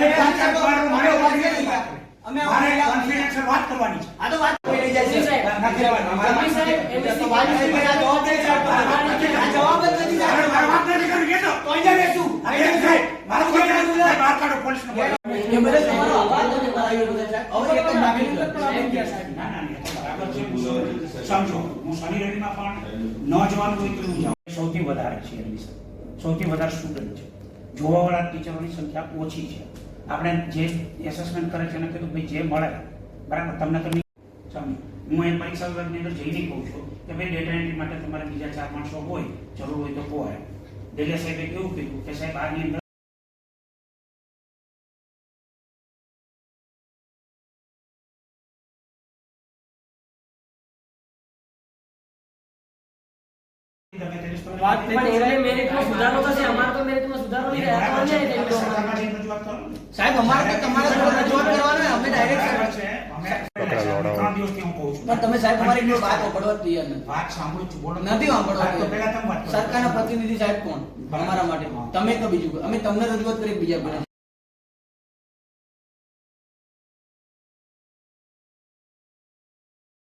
સમજો જવાનું હોય તો સૌથી વધારે સૌથી વધારે સ્ટુડન્ટ છે જોવાવાળા ટીચરોની સંખ્યા ઓછી છે આપણે જે એસેસમેન્ટ કરે છે એને કીધું ભાઈ જે મળે બરાબર તમને તો નહીં સમજો હું એ પરીક્ષા વિભાગની અંદર જઈને કહું છું કે ભાઈ ડેટા એન્ટ્રી માટે તમારે બીજા ચાર માણસો હોય જરૂર હોય તો કહો દિલ્હી સાહેબે કેવું કીધું કે સાહેબ આની અંદર વાત મેરિટમાં સુધારો થશે અમારે તો મેરિટમાં સુધારો નહીં રહ્યા વાત કરો સાહેબ અમારે તો રજૂઆત કરવાનો અમે તમે સાહેબ અમારી વાત સાંભળવા વાત સાંભળું છું નથી સાંભળવા તો સરકારના પ્રતિનિધિ સાહેબ કોણ અમારા માટે તમે તો બીજું અમે તમને રજૂઆત કરી બીજા